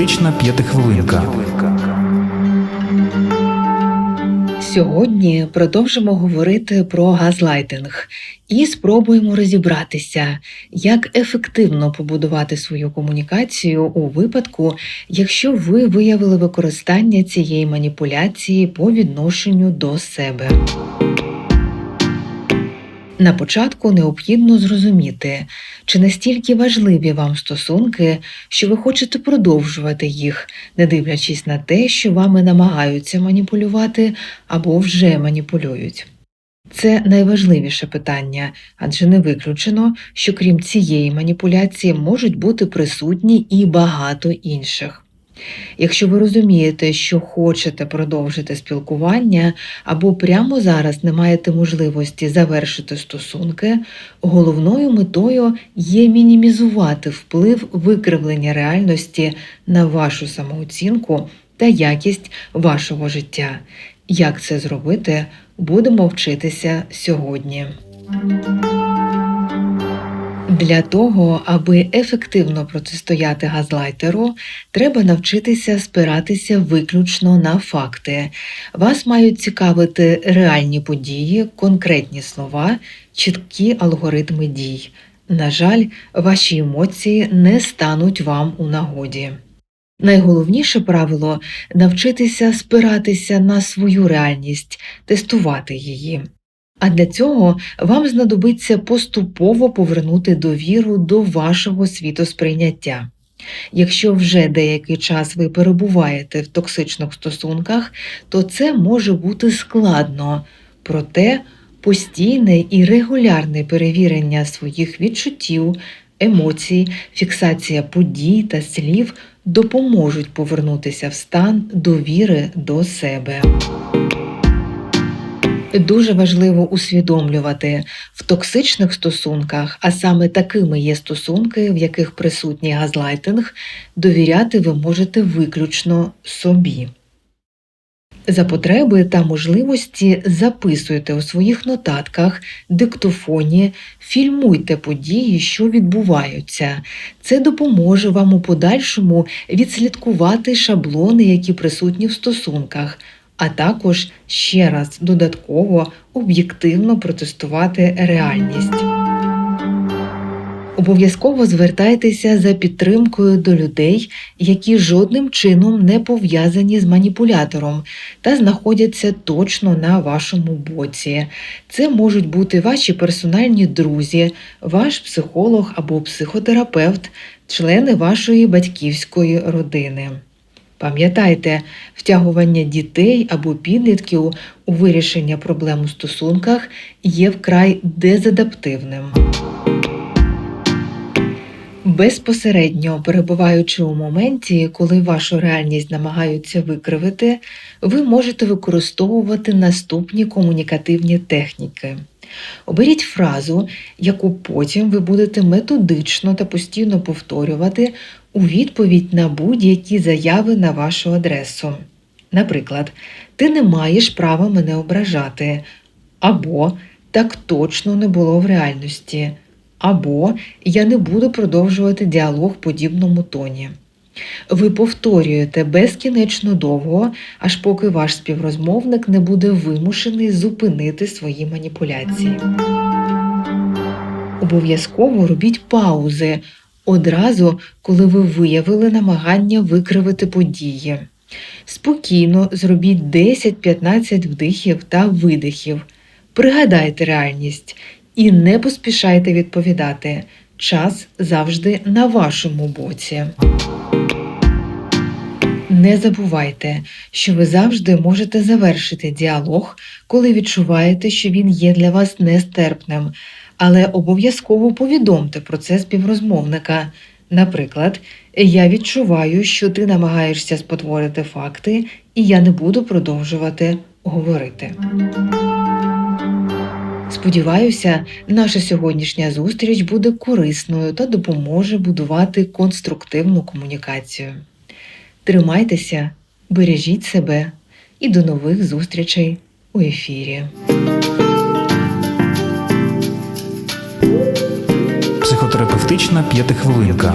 Психотерапевтична п'ятихвилинка. Сьогодні продовжимо говорити про газлайтинг і спробуємо розібратися, як ефективно побудувати свою комунікацію у випадку, якщо ви виявили використання цієї маніпуляції по відношенню до себе. На початку необхідно зрозуміти, чи настільки важливі вам стосунки, що ви хочете продовжувати їх, не дивлячись на те, що вами намагаються маніпулювати або вже маніпулюють. Це найважливіше питання, адже не виключено, що крім цієї маніпуляції можуть бути присутні і багато інших. Якщо ви розумієте, що хочете продовжити спілкування або прямо зараз не маєте можливості завершити стосунки, головною метою є мінімізувати вплив викривлення реальності на вашу самооцінку та якість вашого життя. Як це зробити, будемо вчитися сьогодні. Для того, аби ефективно протистояти газлайтеру, треба навчитися спиратися виключно на факти. Вас мають цікавити реальні події, конкретні слова, чіткі алгоритми дій. На жаль, ваші емоції не стануть вам у нагоді. Найголовніше правило навчитися спиратися на свою реальність, тестувати її. А для цього вам знадобиться поступово повернути довіру до вашого світосприйняття. Якщо вже деякий час ви перебуваєте в токсичних стосунках, то це може бути складно, проте постійне і регулярне перевірення своїх відчуттів, емоцій, фіксація подій та слів допоможуть повернутися в стан довіри до себе. Дуже важливо усвідомлювати в токсичних стосунках, а саме такими є стосунки, в яких присутній газлайтинг, довіряти ви можете виключно собі. За потреби та можливості записуйте у своїх нотатках, диктофоні, фільмуйте події, що відбуваються. Це допоможе вам у подальшому відслідкувати шаблони, які присутні в стосунках а також ще раз додатково об'єктивно протестувати реальність. Обов'язково звертайтеся за підтримкою до людей, які жодним чином не пов'язані з маніпулятором та знаходяться точно на вашому боці. Це можуть бути ваші персональні друзі, ваш психолог або психотерапевт, члени вашої батьківської родини. Пам'ятайте, втягування дітей або підлітків у вирішення проблем у стосунках є вкрай дезадаптивним. Безпосередньо перебуваючи у моменті, коли вашу реальність намагаються викривити, ви можете використовувати наступні комунікативні техніки. Оберіть фразу, яку потім ви будете методично та постійно повторювати у відповідь на будь-які заяви на вашу адресу. Наприклад, ти не маєш права мене ображати, або так точно не було в реальності, або я не буду продовжувати діалог в подібному тоні. Ви повторюєте безкінечно довго, аж поки ваш співрозмовник не буде вимушений зупинити свої маніпуляції. Обов'язково робіть паузи одразу, коли ви виявили намагання викривити події. Спокійно зробіть 10-15 вдихів та видихів. Пригадайте реальність і не поспішайте відповідати. Час завжди на вашому боці. Не забувайте, що ви завжди можете завершити діалог, коли відчуваєте, що він є для вас нестерпним, але обов'язково повідомте про це співрозмовника. Наприклад, я відчуваю, що ти намагаєшся спотворити факти, і я не буду продовжувати говорити. Сподіваюся, наша сьогоднішня зустріч буде корисною та допоможе будувати конструктивну комунікацію. Тримайтеся, бережіть себе і до нових зустрічей у ефірі. Психотерапевтична п'ятихвилинка.